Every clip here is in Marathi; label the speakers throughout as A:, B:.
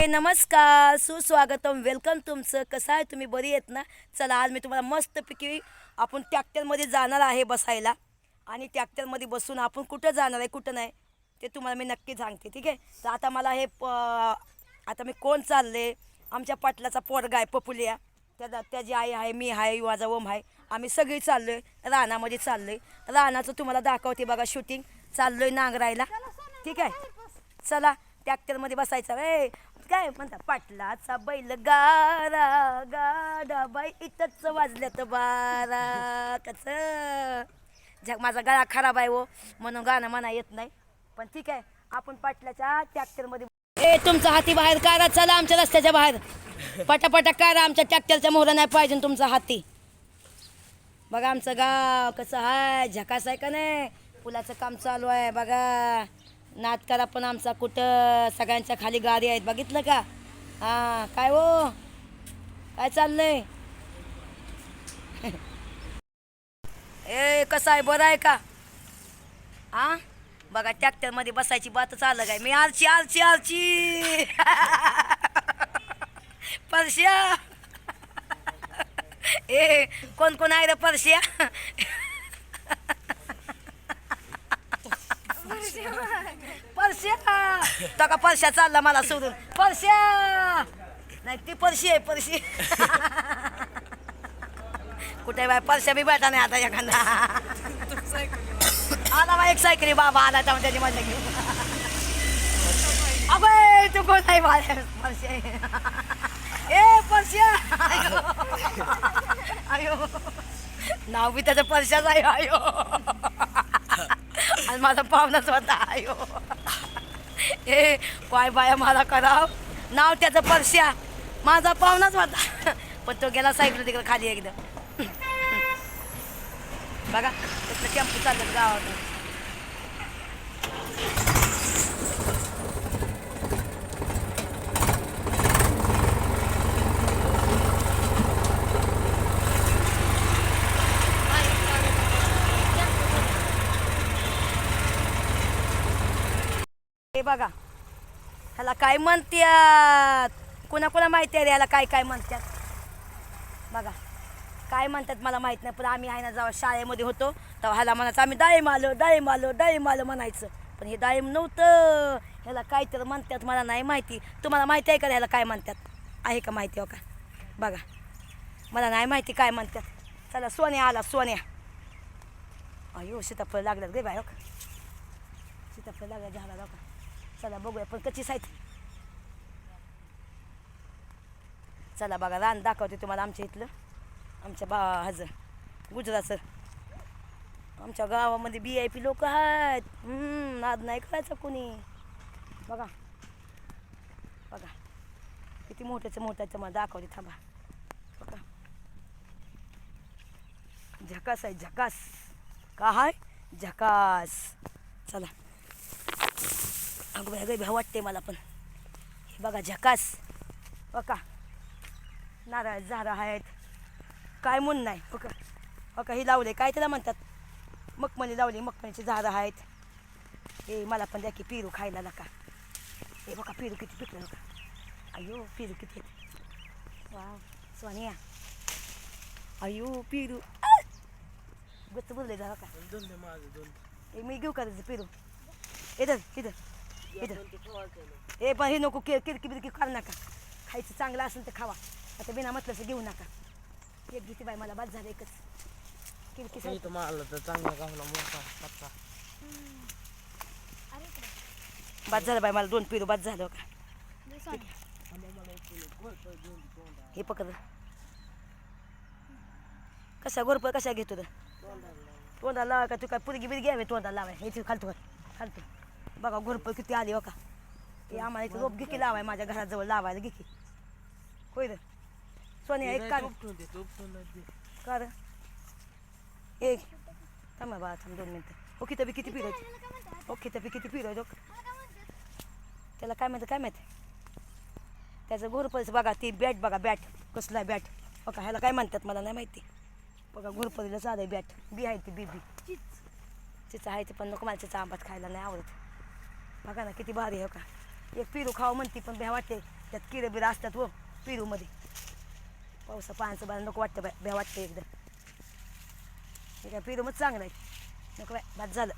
A: हे नमस्कार सुस्वागतम. वेलकम तुमचं. कसं आहे? तुम्ही बरी आहेत ना? चला आज मी तुम्हाला मस्तपैकी आपण ट्रॅक्टरमध्ये जाणार आहे बसायला. आणि ट्रॅक्टरमध्ये बसून आपण कुठं जाणार आहे कुठं नाही ते तुम्हाला मी नक्की सांगते ठीक आहे? तर आता मला हे प आता मी कोण चालले? आमच्या पाटलाचा पोरगा आहे पपुलिया. त्या त्याची आई आहे मी आहे माझा ओम आहे. आम्ही सगळी चाललो आहे रानामध्ये चाललो आहे रानाचं तुम्हाला दाखवते बघा शूटिंग चाललो आहे नांगरायला. ठीक आहे? चला ट्रॅक्टरमध्ये बसायचं. रे काय म्हणता पाटलाचा बैल गारा गाडा बाई इथंच वाजल्यात बारा. कच जग माझा गळा खराब आहे हो म्हणून गाणं म्हणा येत नाही. पण ठीक आहे आपण पाटलाच्या ट्रॅक्टरमध्ये ए तुमचा हाती बाहेर करा चला आमच्या रस्त्याच्या बाहेर. पटापटा करा आमच्या ट्रॅक्टरच्या मोहरा नाही पाहिजे तुमचा हाती. बघा आमचं गाव कसं आहे झकास आहे का नाही? पुलाचं काम चालू आहे बघा. नाटकाला करा पण आमचा कुठं सगळ्यांच्या खाली गाडी आहेत. बघितलं का? हां काय हो? काय चाललंय? ए कसं आहे? बरं आहे का? हा बघा ट्रॅक्टरमध्ये बसायची बातच अलग काय मी आलची आलची आलची. परश्या. ए कोण कोण आहे रे परश्या? परश्या तो का परश्या चालला मला सोडून. परश्या नाही ती परशी आहे परशी कुठे बाय परश्या बी भेटा नाही आता एखादा. आला बाय एक सायकली बाबा आला तर त्याची मजा घेऊ अबे तू कोण आहे बाळा परश्या ए परश्या अयो. नाव बी त्याचं परश्याच आहे अयो. आणि माझा पाहुणाच स्वतः आयो हो. ए काय बाया मला कराव नाव त्याचं परश्या. माझा पाहुणाच होता पण तो गेला सायकल तिकडे खाली एकदम बघा त्याचं टेम्पू चाललं गावात हे बघा. ह्याला काय म्हणतात कुणा कुणा माहिती आहे रे काय काय म्हणतात बघा. काय म्हणतात मला माहीत नाही पण आम्ही आहे ना जेव्हा शाळेमध्ये होतो तेव्हा ह्याला म्हणायचं आम्ही डाळिंब आलो डाळिंब आलो डाळिंब आलो म्हणायचं. पण हे डाळिंब नव्हतं. ह्याला काय तर म्हणतात मला नाही माहिती. तुम्हाला माहिती आहे का ह्याला काय म्हणतात? आहे का माहिती हो का? बघा. मला नाही माहिती काय म्हणतात. चला सोन्या आला सोन्या. अयो सीताफळ लागल्यात गे बाय हो का? सीताफळ लागल्या झाला हो का? चला बघूया पण कशी साहित्य चला बघा रान दाखवते तुम्हाला आमच्या इथलं. आमच्या बा ह्याचं गुजराचं आमच्या गावामध्ये बी आय पी लोक आहेत. नाद नाही करायचं कोणी. बघा. बघा. किती मोठ्याचं मोठ्याचं मला दाखवते थांबा. बघा. झकास आहे झकास. का हाय? झकास. चला. अगं बाई अगं भ्या वाटते मला पण. हे बघा झकास. बघा. नारळ झाडं आहेत. काय म्हणून नाही. बघा. बघा हे लावले काय त्याला म्हणतात? मखमली लावली. मखमलीची झाडं आहेत. हे मला पण द्या की पेरू खायला नका. हे बघा पेरू किती पिकलं बघा. अयो पेरू किती वाव सोनिया. अयो पेरू. गच्च बोलले जा का? हे मी घेऊ का त्याचं पेरू? इथं इथं ए पण हे नको कि किरकी बिरकी खाऊ नका. खायचं चांगलं असेल तर खावा. आता बिना म्हटलं घेऊ नका. एक घेते बाई मला बाद झालं एकच. किरकी
B: मारलं तर चांगला गावला मोठा पत्ता.
A: बाद झालं बाई मला दोन पेरू बाद झालं का हे पकड. कशा गोरप कशा घेतो तर? तोंडाला लावा का तू? काय पुरगी बिरगी घ्यावे तोंडाला लावाय हे खालतो खालतो. बघा गोरप किती आली का हे आम्हाला इथं रोप घे की लावाय माझ्या घराजवळ लावायला घे की. होय रे. सोनिया एक काढ कर. एक. थांब बाळा थांब दोन मिनटं. ओके तबी किती पिरायची ओके तबी किती पिरायचो त्याला काय म्हणतं काय माहिती? त्याचं घोरपरीचं बघा ती बॅट बघा बॅट. कसला बॅट? बघा ह्याला काय म्हणतात मला नाही माहिती. बघा घोरपरीला साधं आहे बॅट. बी आहे ती बी बी. चिचं. आहे ते पण नको मला चिचा आंबट खायला नाही आवडत. बघा ना किती भारी आहे का एक पिरू खावं म्हणते पण भ्या वाटते त्यात किडे बिरं असतात व पिरूमध्ये. पावसा पाण्याचं बाहेर नको वाटतं बाय भ्या वाटतं एकदम हे काय पिरू मग चांगलं आहे. नको बाय भात झालं.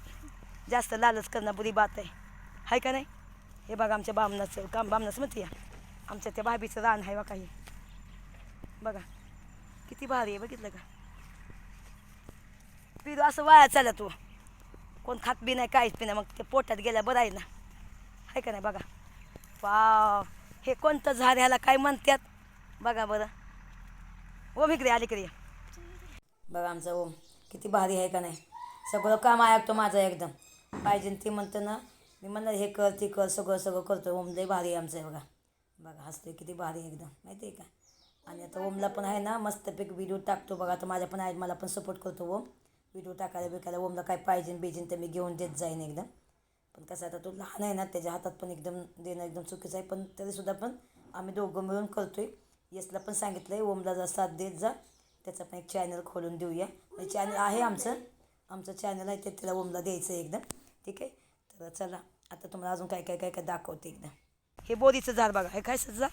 A: जास्त लालच करणं बुरी बात आहे. हाय का नाही? हे बघा आमच्या बामणाचं काम बामणाचं म्हणते या. आमच्या त्या भाभीचं रान आहे बा काही बघा किती भारी आहे बघितलं का? पिरू असं वाया चालला तू हो. कोण खात बी नाही काहीच बी नाही मग ते पोटात गेल्या बरं आहे ना. आहे का नाही बघा? वाव हे कोणतं झाड ह्याला काय म्हणतात बघा बरं. ओम इकडे अलीकडे ये. बघा आमचा ओम किती भारी आहे का नाही? सगळं काम ऐकतो माझं एकदम. पाहिजे ते म्हणतं ना मी म्हणलं हे कर ते कर सगळं सगळं करतो ओम लय भारी आहे आमचं आहे बघा. बघा हसते किती भारी आहे एकदम. माहिती आहे का? आणि आता ओमला पण आहे ना मस्तपैकी व्हिडिओ टाकतो बघा. आता माझ्या पण आहे मला पण सपोर्ट करतो ओम. व्हिडिओ टाकायला बिकायला ओमला काय पाहिजे बिजेन तर मी घेऊन देत जाईन एकदम. पण कसं आता तो लहान आहे ना त्याच्या हातात पण एकदम देणं एकदम चुकीचं आहे. पण तरीसुद्धा पण आम्ही दोघं मिळून करतो आहे यसला पण सांगितलं आहे ओमला जा साथ देत जा. त्याचा पण एक चॅनल खोलून देऊया. चॅनल आहे आमचं. आमचं चॅनल आहे ते त्याला ओमला द्यायचं आहे एकदम. ठीक आहे? तर चला आता तुम्हाला अजून काय काय काय काय दाखवते एकदम हे बोरीचं झाड बघा. हे काय सजा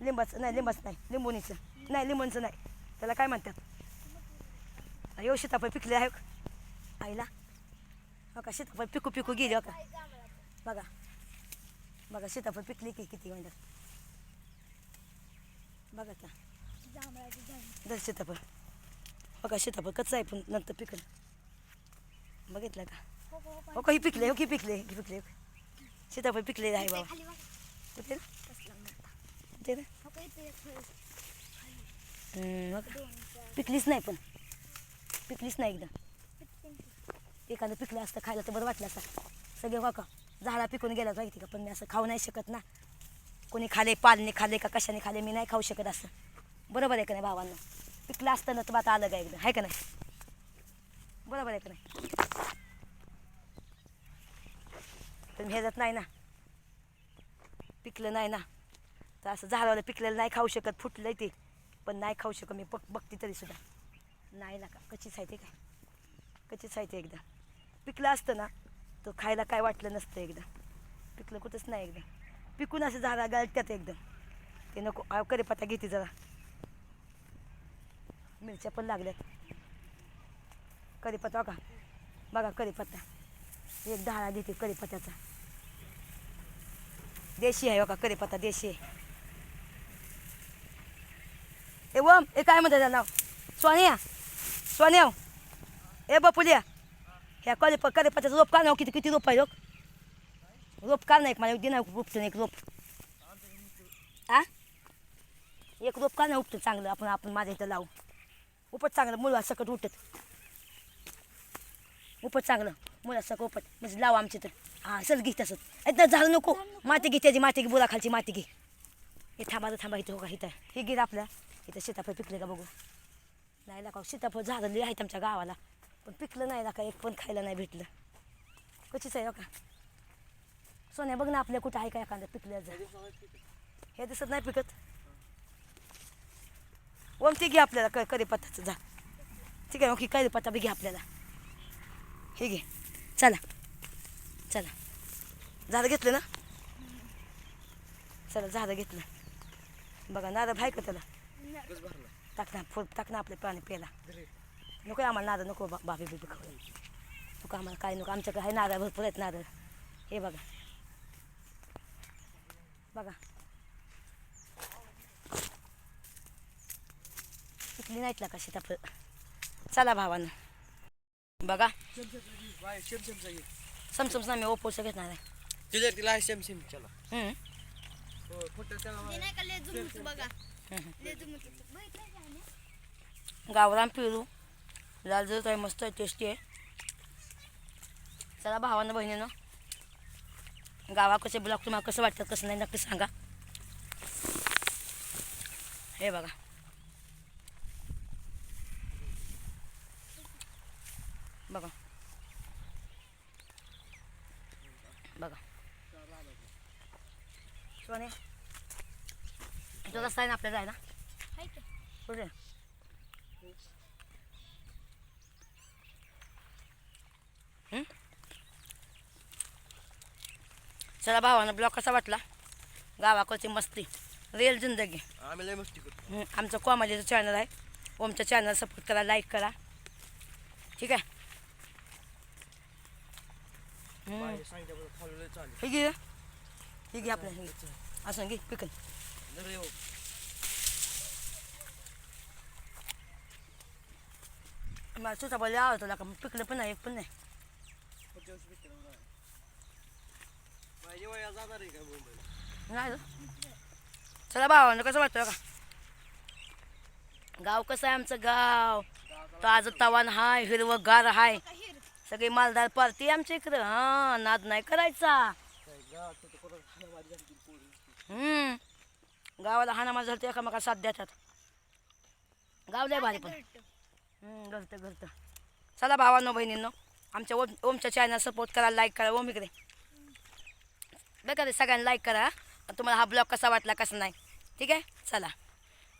A: लिंबाचं नाही लिंबाचं नाही. लिंबोणीचं नाही लिंबूचं नाही. त्याला काय म्हणतात? अयो सीताफळ पिकले आहे. आईला. हो बघा सीताफळ पिकू पिकू गेली हो बघा बघा. बघा सीताफळ पिकली की किती म्हणतात बघा हो का दर सीताफळ बघा सीताफळ कच्चं आहे पण नंतर पिकल बघितलं का? हो काही पिकले हो की पिकले की पिकले सीताफळ पिकले आहे बाबा कुठे कुठे ना पिकलीच नाही पण. पिकलीच नाही एकदा. एखादं पिकलं असतं खायला तर बरं वाटलं असतं. सगळे हो बघा झाडा पिकून गेला माहिती का पण मी असं खाऊ नाही शकत ना. कोणी खाले पालने खाले का कशाने खाले मी नाही खाऊ शकत असं. बरोबर आहे का नाही भावांना? पिकलं असतं ना तर आता आलं का एकदा? आहे का नाही? बरोबर आहे का नाही? पण ह्याच्यात नाही ना. पिकलं नाही ना. तर असं झाडाला पिकलेलं नाही खाऊ शकत फुटलं ते. पण नाही खाऊ शकत मी बघ बघते तरी सुद्धा. नाही ना का कचीच आहे ते काय? कचीच आहे ते एकदा. पिकलं असतं ना तर खायला काय वाटलं नसतं एकदा. पिकलं कुठंच नाही एकदा. पिकून असं झाडा गळत्यात एकदम. ते नको अहो, कढीपत्ता घेते जरा. मिरच्या पण लागल्यात. करीपत्ता बघा. बघा कढीपत्ता. एक दहा घेते कढीपत्त्याचा. देशी आहे बघा करीपत्ता देशी आहे. ए वम ए काय म्हणतात नाव? सोनिया. सोन्या हो. ए बपुलिया. ह्या कले कले रोप का नाव किती किती रोप आहे लोक रोप का नाही मला दे ना उपटून एक रोप आ एक रोप का नाही उपटून चांगलं आपण आपण माझ्या इथं लावू उपट चांगलं मुलं सकट उठत उपट चांगलं मुला सकट उपट म्हणजे लाव आमच्या तर हां चल घे तसंच एकदा झालं नको माती घे त्याची माती घे बोला खालची माती घे हे थांबा थांबा इथं हो का इथं हे गिर आपल्या इथं सीताफळ पिकले का बघू नाही का सीताफळ झालेली आहेत आमच्या गावाला पण पिकलं नाही का एक पण खायला नाही भेटलं. कशीच आहे हो का? सोन्या बघ ना आपल्या कुठं आहे का एखादं पिकलं जर. हे दिसत नाही पिकत. ओमती घे आपल्याला क करीपत्ताचं जा. ठीक आहे ओके करीपत्ता बी घे आपल्याला. हे घे. चला. चला. झाडं घेतलं ना? चला झाडं घेतलं. बघा नारळ भाय का त्याला?
B: बस भरला.
A: टाक ना फुल टाक ना आपल्या पाणी प्यायला. नको आम्हाला नारळ नको बा बाबी बिबी खाऊ. नको आम्हाला काय नको आमच्याकडे आहे नारळ भरपूर आहेत नारळ. हे बघा. बघा. पिकली नाहीत ना का सीताफळ? चला भावानं. बघा. समसमच आम्ही ओपोचं घेणार आहे.
B: तिला तिला आहे शेम शेम चला.
A: हम्म.
B: हो
C: बघा. आम्ही?
A: गावरान पिरू लाल जर आहे मस्त आहे टेस्टी आहे. चला भावानं बहिणीनं. गावा कसे ब्लॉग तुम्हाला कसं वाटतं कसं नाही नक्की सांगा. हे बघा. बघा. बघा. सोने तो रस्ता आहे ना आपल्याला आहे ना? कुठे? चला भावानं ब्लॉग कसा वाटला? गावाकडची मस्ती. रिअल जिंदगी.
B: आम्ही लय मस्ती करतो.
A: हं, आमचं कॉमेडीचं चॅनल आहे. ओमचं चॅनल सपोर्ट करा लाईक करा. ठीक आहे? हं. हे घे. हे घे आपलं. हे घे. असं घे पिकन.
B: येऊ
A: मला सुद्धा बोलले आवडतो का पिकलं पण नाही पण नाही.
B: वया जाणार आहे का
A: चला भावानं कसं वाटतं का गाव कसं आहे आमचं? गाव. ताज तवान हाय हिरवगार हाय. सगळी मालदार पार्टी आमच्या इकडं. हा नाद नाही करायचा.
B: गावात तर कोणाला झाली
A: हम्म. गावाला हाणामार झालं एकामेका साथ देतात. गाव लय भारी पण. घरतं घरतं चला भावांनो बहिणींनो. आमच्या ओम ओमच्या चॅनल सपोर्ट करा लाईक करा ओम इकडे. बघा रे सगळ्यांना लाईक करा. आणि तुम्हाला हा ब्लॉग कसा वाटला कसा नाही. ठीक आहे? चला.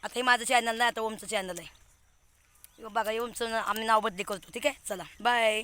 A: आता हे माझं चॅनल नाही आता ओमचं चॅनल आहे. बघा ओमचं आम्ही नाव बदली करतो. ठीक आहे? चला. बाय